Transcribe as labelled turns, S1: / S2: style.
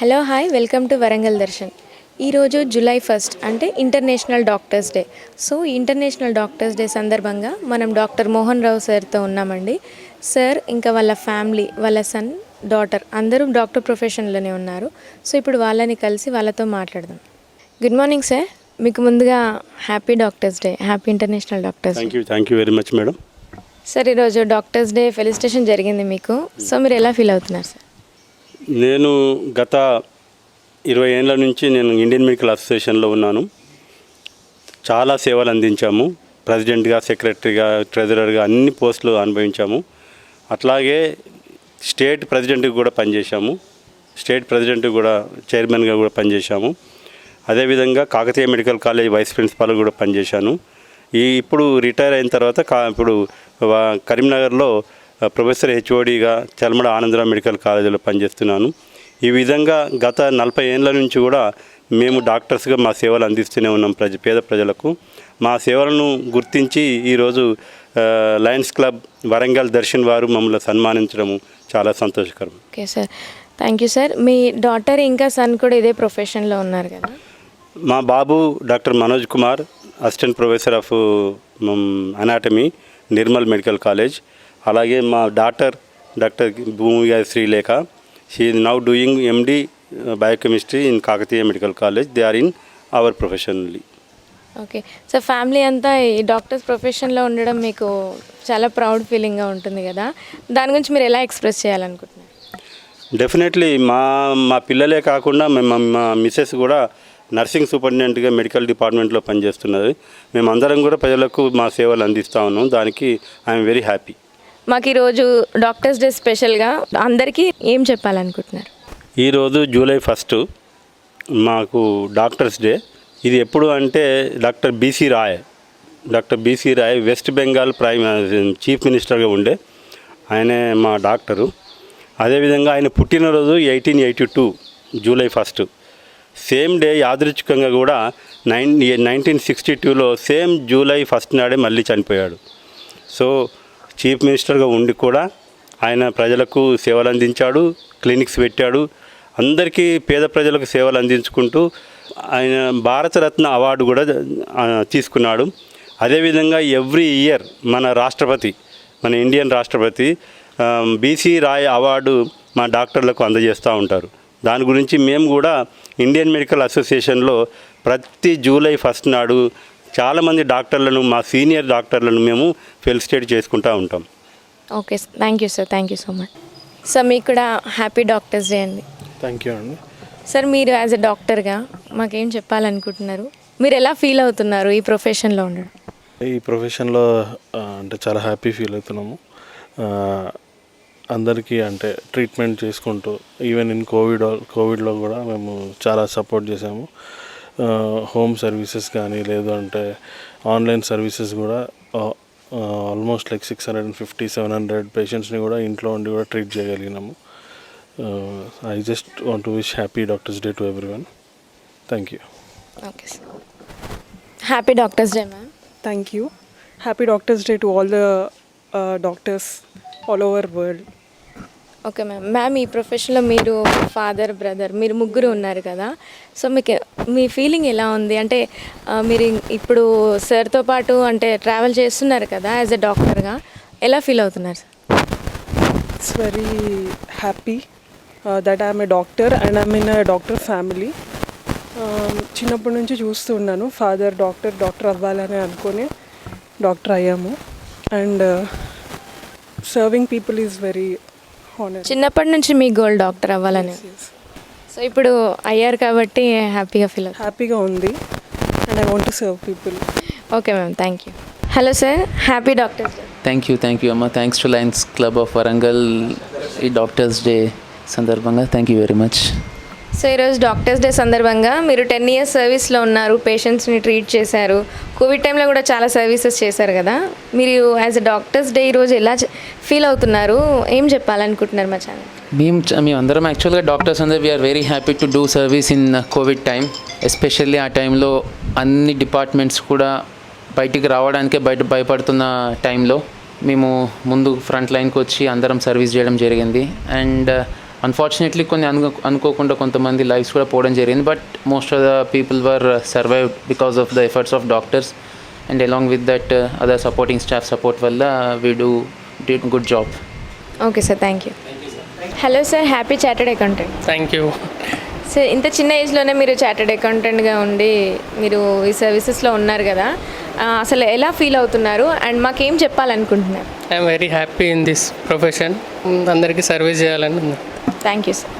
S1: Hello hi. Welcome to Warangal Darshan. ఈరోజు July first అంటే international doctors day. So international doctors day సందర్భంగా మనం doctor Mohan Rao సార్తో ఉన్నామండి. సార్ ఇంకా వాళ్ళ ఫ్యామిలీ వాళ్ళ సన్ డాటర్ అందరూ డాక్టర్ ప్రొఫెషన్లోనే ఉన్నారు. సో ఇప్పుడు వాళ్ళని కలిసి వాళ్ళతో మాట్లాడదాం. Good morning sir. మీకు ముందుగా happy doctors day happy international doctors day.
S2: Thank you thank you very much madam
S1: sir ఈరోజు డాక్టర్స్ డే ఫెలిసిటేషన్ జరిగింది మీకు. సో మీరు ఎలా ఫీల్ అవుతున్నారు సార్?
S2: నేను గత ఇరవై ఏళ్ళ నుంచి నేను ఇండియన్ మెడికల్ అసోసియేషన్లో ఉన్నాను. చాలా సేవలు అందించాము. ప్రెసిడెంట్గా సెక్రటరీగా ట్రెజరర్గా అన్ని పోస్టులు అనుభవించాము. అట్లాగే స్టేట్ ప్రెసిడెంట్కి కూడా పనిచేశాము. స్టేట్ ప్రెసిడెంట్ కూడా చైర్మన్గా కూడా పనిచేశాము. అదేవిధంగా Kakatiya medical college vice principal కూడా పనిచేశాను. ఈ ఇప్పుడు రిటైర్ అయిన తర్వాత కా ఇప్పుడు వా- కరీంనగర్లో ప్రొఫెసర్ హెచ్ఓడిగా చల్మడ ఆనందరావు మెడికల్ కాలేజీలో పనిచేస్తున్నాను. ఈ విధంగా గత నలభై ఏళ్ళ నుంచి కూడా మేము డాక్టర్స్గా మా సేవలు అందిస్తూనే ఉన్నాం ప్రజ పేద ప్రజలకు. మా సేవలను గుర్తించి ఈరోజు లయన్స్ క్లబ్ వరంగల్ దర్శన్ వారు మమ్మల్ని సన్మానించడము చాలా సంతోషకరం.
S1: Okay sir. Thank you sir. Me daughter ఇంకా సన్ కూడా ఇదే ప్రొఫెషన్లో ఉన్నారు కదా?
S2: మా బాబు doctor Manoj Kumar assistant professor of anatomy Nirmal medical college. అలాగే మా డాటర్ డాక్టర్ భూమిగా Srilekha she is now doing MD biochemistry in Kakatiya medical college they are in our professionally
S1: okay. Sir family అంతా ఈ doctors ప్రొఫెషన్లో ఉండడం మీకు చాలా proud ఫీలింగ్గా ఉంటుంది కదా. దాని గురించి మీరు ఎలా ఎక్స్ప్రెస్ చేయాలనుకుంటున్నారు?
S2: డెఫినెట్లీ మా మా పిల్లలే కాకుండా మేము మా మిస్సెస్ కూడా నర్సింగ్ సూపరింటెండెంట్గా మెడికల్ డిపార్ట్మెంట్లో పనిచేస్తున్నది. మేమందరం కూడా ప్రజలకు మా సేవలు అందిస్తా ఉన్నాం. దానికి ఐఎమ్ వెరీ హ్యాపీ
S1: మాకు ఈరోజు డాక్టర్స్ డే స్పెషల్గా అందరికీ ఏం చెప్పాలనుకుంటున్నారు?
S2: ఈరోజు జూలై ఫస్ట్ మాకు డాక్టర్స్ డే. ఇది ఎప్పుడు అంటే doctor B C Roy. Doctor B C Roy West Bengal prime chief మినిస్టర్గా ఉండే. ఆయనే మా డాక్టరు. అదేవిధంగా ఆయన పుట్టినరోజు eighteen eighty two July first. Same day యాదృచ్ఛికంగా కూడా నైన్ నైన్టీన్ సిక్స్టీ టూలో సేమ్ జూలై ఫస్ట్ నాడే మళ్ళీ చనిపోయాడు. సో చీఫ్ మినిస్టర్గా ఉండి కూడా ఆయన ప్రజలకు సేవలు అందించాడు క్లినిక్స్ పెట్టాడు. అందరికీ పేద ప్రజలకు సేవలు అందించుకుంటూ ఆయన భారతరత్న అవార్డు కూడా తీసుకున్నాడు. అదేవిధంగా ఎవ్రీ ఇయర్ మన రాష్ట్రపతి మన ఇండియన్ రాష్ట్రపతి బీసీ రాయ్ అవార్డు మా డాక్టర్లకు అందజేస్తూ ఉంటారు. దాని గురించి మేము కూడా ఇండియన్ మెడికల్ అసోసియేషన్లో ప్రతి జూలై ఫస్ట్ నాడు చాలామంది డాక్టర్లను మా సీనియర్ డాక్టర్లను మేము ఫెలిసిటేట్ చేసుకుంటూ ఉంటాం.
S1: Okay thank you sir. Thank you so much. Sir మీకు కూడా హ్యాపీ డాక్టర్స్ డే అండి.
S3: థ్యాంక్ యూ అండి.
S1: సార్ మీరు యాజ్ ఎ డాక్టర్గా మాకేం చెప్పాలనుకుంటున్నారు? మీరు ఎలా ఫీల్ అవుతున్నారు ఈ ప్రొఫెషన్లో ఉండడం?
S3: ఈ ప్రొఫెషన్లో అంటే చాలా హ్యాపీ ఫీల్ అవుతున్నాము. అందరికీ అంటే ట్రీట్మెంట్ చేసుకుంటూ ఈవెన్ ఇన్ కోవిడ్ కోవిడ్లో కూడా మేము చాలా సపోర్ట్ చేసాము హోమ్ సర్వీసెస్ కానీ లేదు అంటే ఆన్లైన్ సర్వీసెస్ కూడా almost like six hundred and fifty seven hundred పేషెంట్స్ని కూడా ఇంట్లో ఉండి కూడా treat చేయగలిగినాము. I just want to wish happy doctors day to every one thank you
S1: okay sir happy doctors day ma'am
S4: you. Happy Doctors Day to all the uh, doctors all over world.
S1: Okay ma'am. Ma'am ఈ ప్రొఫెషన్లో మీరు father brother మీరు ముగ్గురు ఉన్నారు కదా. So మీకు మీ feeling ఎలా ఉంది? అంటే మీరు ఇప్పుడు సార్తో పాటు అంటే ట్రావెల్ చేస్తున్నారు కదా యాజ్ ఎ డాక్టర్గా. ఎలా ఫీల్ అవుతున్నారు? It's
S4: very happy that I'm a doctor and doctor in doctor family చిన్నప్పటి నుంచి చూస్తూ ఉన్నాను. ఫాదర్ డాక్టర్ డాక్టర్ అవ్వాలని అనుకొని డాక్టర్ అయ్యాము. And serving people is very
S1: చిన్నప్పటి నుంచి మీ గోల్ డాక్టర్ అవ్వాలని. సో ఇప్పుడు అయ్యారు కాబట్టి హ్యాపీగా ఫీల్
S4: హ్యాపీగా ఉంది. And I want to serve people
S1: okay ma'am thank you hello sir happy doctors day
S5: thank you thank you అమ్మ thanks to Lions club of Warangal ఈ డాక్టర్స్ డే సందర్భంగా thank you very much
S1: so ఈరోజు doctors day సందర్భంగా మీరు ten years సర్వీస్లో ఉన్నారు పేషెంట్స్ని treat చేశారు. Covid టైంలో కూడా చాలా సర్వీసెస్ చేశారు కదా. మీరు యాజ్ ఎ డాక్టర్స్ డే ఈరోజు ఎలా ఫీల్ అవుతున్నారు? ఏం చెప్పాలనుకుంటున్నారు మా ఛానల్?
S5: మేము మేమందరం అందరం యాక్చువల్గా డాక్టర్స్ అందరూ we are very happy to do service in COVID time. Especially ఆ టైంలో అన్ని డిపార్ట్మెంట్స్ కూడా బయటికి రావడానికే బయట భయపడుతున్న టైంలో మేము ముందు ఫ్రంట్ లైన్కి వచ్చి అందరం సర్వీస్ చేయడం జరిగింది. అండ్ అన్ఫార్చునేట్లీ కొన్ని అను అనుకోకుండా కొంతమంది లైఫ్స్ కూడా పోవడం జరిగింది but most of the people were survive because of the efforts of doctors and along with that other supporting staff support వల్ల we do did good job
S1: okay sir thank you hello sir happy chartered accountant
S6: thank you
S1: sir ఇంత చిన్న ఏజ్లోనే మీరు chartered అకౌంటెంట్గా ఉండి మీరు ఈ సర్వీసెస్లో ఉన్నారు కదా అసలు ఎలా ఫీల్ అవుతున్నారు? అండ్ మాకేం చెప్పాలనుకుంటున్నారు?
S6: I'm very happy in this profession అందరికీ సర్వీస్ చేయాలని ఉంది
S1: థ్యాంక్ యూ సార్